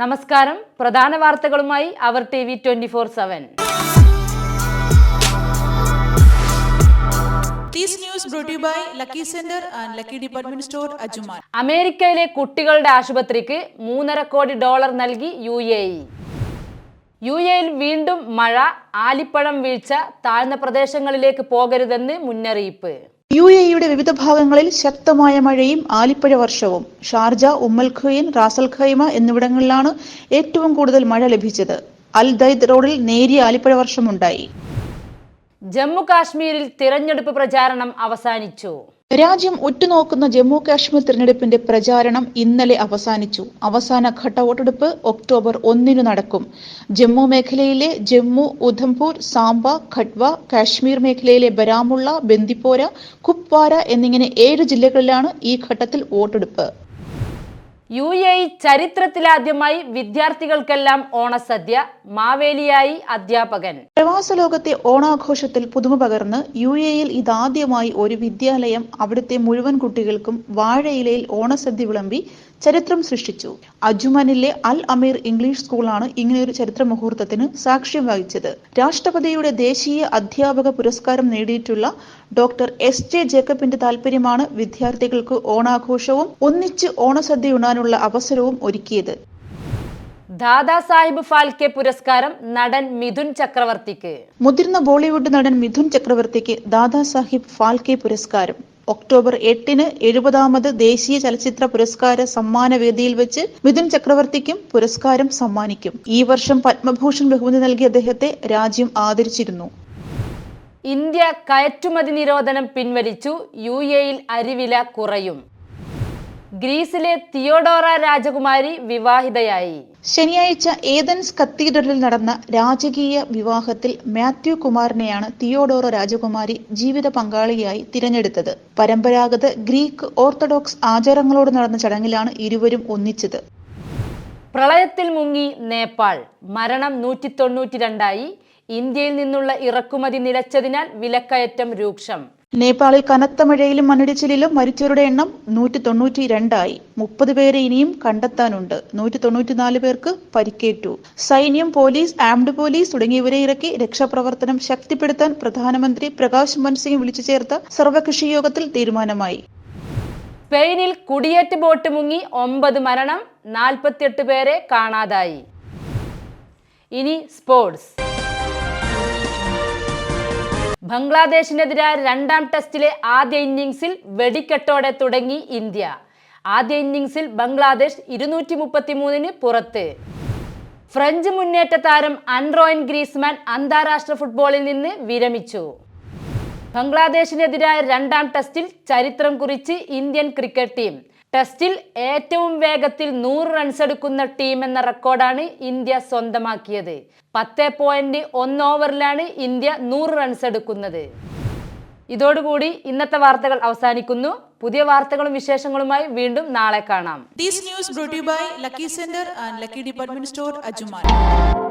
നമസ്കാരം. പ്രധാന വാർത്തകളുമായി അവർ T V twenty four seven. അമേരിക്കയിലെ കുട്ടികളുടെ ആശുപത്രിക്ക് മൂന്നര കോടി ഡോളർ നൽകി യു എ ഇ. യു എയിൽ വീണ്ടും മഴ ആലിപ്പഴം വീഴ്ച താഴ്ന്ന പ്രദേശങ്ങളിലേക്ക് പോകരുതെന്ന് മുന്നറിയിപ്പ്. യു എയുടെ വിവിധ ഭാഗങ്ങളിൽ ശക്തമായ മഴയും ആലിപ്പഴ വർഷവും. Sharjah ഉമ്മൽ Ras al Khaimah Ras al Khaimah എന്നിവിടങ്ങളിലാണ് ഏറ്റവും കൂടുതൽ മഴ ലഭിച്ചത്. അൽ ദൈദ് റോഡിൽ നേരിയ ആലിപ്പഴ വർഷമുണ്ടായി. ജമ്മു കാശ്മീരിൽ തിരഞ്ഞെടുപ്പ് പ്രചാരണം അവസാനിച്ചു. രാജ്യം ഉറ്റുനോക്കുന്ന ജമ്മു കാശ്മീർ തിരഞ്ഞെടുപ്പിന്റെ പ്രചാരണം ഇന്നലെ അവസാനിച്ചു. അവസാന ഘട്ട വോട്ടെടുപ്പ് ഒക്ടോബർ ഒന്നിന് നടക്കും. ജമ്മു മേഖലയിലെ ജമ്മു ഉധംപൂർ സാംബ ഖട്വ കാശ്മീർ മേഖലയിലെ ബരാമുള്ള ബന്ദിപ്പോര കുപ്വാര എന്നിങ്ങനെ ഏഴ് ജില്ലകളിലാണ് ഈ ഘട്ടത്തിൽ വോട്ടെടുപ്പ്. യു എ ചരിത്രത്തിലാദ്യമായി വിദ്യാർത്ഥികൾക്കെല്ലാം ഓണസദ്യ. മാവേലിയായി അധ്യാപകൻ. പ്രവാസ ലോകത്തെ ഓണാഘോഷത്തിൽ പുതുമ പകർന്ന് യു എയിൽ ഇതാദ്യമായി ഒരു വിദ്യാലയം അവിടുത്തെ മുഴുവൻ കുട്ടികൾക്കും വാഴയിലയിൽ ഓണസദ്യ വിളമ്പി ചരിത്രം സൃഷ്ടിച്ചു. അജുമനിലെ അൽ അമീർ ഇംഗ്ലീഷ് സ്കൂളാണ് ഇങ്ങനെയൊരു ചരിത്ര മുഹൂർത്തത്തിന് സാക്ഷ്യം വഹിച്ചത്. രാഷ്ട്രപതിയുടെ ദേശീയ അധ്യാപക പുരസ്കാരം നേടിയിട്ടുള്ള ഡോക്ടർ എസ് ജെ ജേക്കബിന്റെ താല്പര്യമാണ് വിദ്യാർത്ഥികൾക്ക് ഓണാഘോഷവും ഒന്നിച്ച് ഓണസദ്യ ഉണ്ണാനുള്ള അവസരവും ഒരുക്കിയത്. ദാദാ സാഹിബ് ഫാൽക്കെ പുരസ്കാരം നടൻ മിഥുൻ ചക്രവർത്തിക്ക്. മുതിർന്ന ബോളിവുഡ് നടൻ മിഥുൻ ചക്രവർത്തിക്ക് ദാദാ സാഹിബ് ഫാൽക്കെ പുരസ്കാരം. ഒക്ടോബർ എട്ടിന് എഴുപതാമത് ദേശീയ ചലച്ചിത്ര പുരസ്കാര സമ്മാന വേദിയിൽ വെച്ച് മിഥുൻ ചക്രവർത്തിക്കും പുരസ്കാരം സമ്മാനിക്കും. ഈ വർഷം പത്മഭൂഷൺ ബഹുമതി നൽകി അദ്ദേഹത്തെ രാജ്യം ആദരിച്ചിരുന്നു. ഇന്ത്യ കയറ്റുമതി നിരോധനം പിൻവലിച്ചു. യു എയിൽ അരിവില കുറയും. ഗ്രീസിലെ തിയോഡോറ രാജകുമാരി വിവാഹിതയായി. ശനിയാഴ്ച ഏതൻസ് കത്തീഡ്രലിൽ നടന്ന രാജകീയ വിവാഹത്തിൽ മാത്യു കുമാറിനെയാണ് തിയോഡോറ രാജകുമാരി ജീവിത പങ്കാളിയായി തിരഞ്ഞെടുത്തത്. പരമ്പരാഗത ഗ്രീക്ക് ഓർത്തഡോക്സ് ആചാരങ്ങളോട് നടന്ന ചടങ്ങിലാണ് ഇരുവരും ഒന്നിച്ചത്. പ്രളയത്തിൽ മുങ്ങി നേപ്പാൾ. മരണം നൂറ്റി തൊണ്ണൂറ്റി രണ്ടായി ഇന്ത്യയിൽ നിന്നുള്ള ഇറക്കുമതി നിലച്ചതിനാൽ വിലക്കയറ്റം രൂക്ഷം. നേപ്പാളിൽ കനത്ത മഴയിലും മണ്ണിടിച്ചിലും മരിച്ചവരുടെ എണ്ണം നൂറ്റി തൊണ്ണൂറ്റി രണ്ടായി മുപ്പത് പേരെ ഇനിയും കണ്ടെത്താനുണ്ട്. നൂറ്റി തൊണ്ണൂറ്റിനാല് പേർക്ക് പരിക്കേറ്റു. സൈന്യം പോലീസ് ആംഡ് പോലീസ് തുടങ്ങിയവരെ ഇറക്കി രക്ഷാപ്രവർത്തനം ശക്തിപ്പെടുത്താൻ പ്രധാനമന്ത്രി പ്രകാശ് മൻസിംഗ് വിളിച്ചു ചേർത്ത സർവകക്ഷി യോഗത്തിൽ തീരുമാനമായി. സ്പെയിനിൽ കുടിയേറ്റ് ബോട്ട് മുങ്ങി ഒമ്പത് മരണം നാൽപ്പത്തിയെട്ട് പേരെ കാണാതായി. ഇനി സ്പോർട്സ്. ബംഗ്ലാദേശിനെതിരായ രണ്ടാം ടെസ്റ്റിലെ ആദ്യ ഇന്നിംഗ്സിൽ വെടിക്കെട്ടോടെ തുടങ്ങി ഇന്ത്യ. ആദ്യ ഇന്നിംഗ്സിൽ ബംഗ്ലാദേശ് ഇരുന്നൂറ്റി മുപ്പത്തി മൂന്നിന് പുറത്ത്. ഫ്രഞ്ച് മുന്നേറ്റ താരം അൻറോയിൻ ഗ്രീസ്മാൻ അന്താരാഷ്ട്ര ഫുട്ബോളിൽ നിന്ന് വിരമിച്ചു. ബംഗ്ലാദേശിനെതിരായ രണ്ടാം ടെസ്റ്റിൽ ചരിത്രം കുറിച്ച് ഇന്ത്യൻ ക്രിക്കറ്റ് ടീം. ടെസ്റ്റിൽ ഏറ്റവും വേഗത്തിൽ നൂറ് റൺസ് എടുക്കുന്ന ടീം എന്ന റെക്കോർഡാണ് ഇന്ത്യ സ്വന്തമാക്കിയത്. പത്ത് പോയിന്റ് ഒന്ന് ഓവറിലാണ് ഇന്ത്യ നൂറ് റൺസ് എടുക്കുന്നത്. ഇതോടുകൂടി ഇന്നത്തെ വാർത്തകൾ അവസാനിക്കുന്നു. പുതിയ വാർത്തകളും വിശേഷങ്ങളുമായി വീണ്ടും നാളെ കാണാം. These news brought lucky Lucky Department Store, Ajuman.